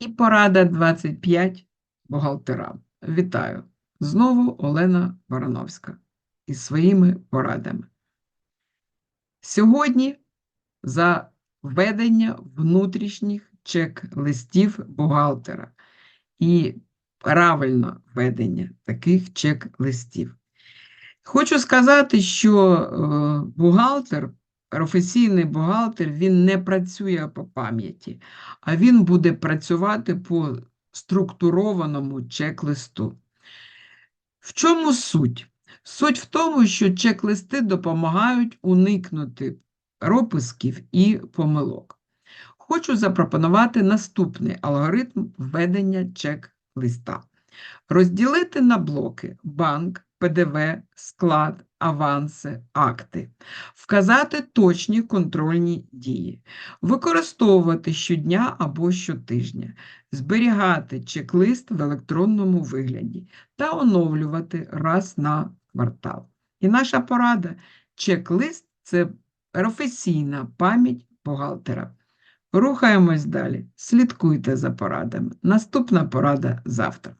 І порада 25 бухгалтерам. Вітаю! Знову Олена Барановська із своїми порадами. Сьогодні за введення внутрішніх чек-листів бухгалтера і правильно введення таких чек-листів. Хочу сказати, що е, бухгалтер, професійний бухгалтер, він не працює по пам'яті, а він буде працювати по структурованому чек-листу. В чому суть? Суть в тому, що чек-листи допомагають уникнути пропусків і помилок. Хочу запропонувати наступний алгоритм введення чек-листа. Розділити на блоки банк, ПДВ, склад, аванси, акти, вказати точні контрольні дії, використовувати щодня або щотижня, зберігати чек-лист в електронному вигляді та оновлювати раз на квартал. І наша порада чек-лист це професійна пам'ять бухгалтера. Рухаємось далі. Слідкуйте за порадами. Наступна порада завтра.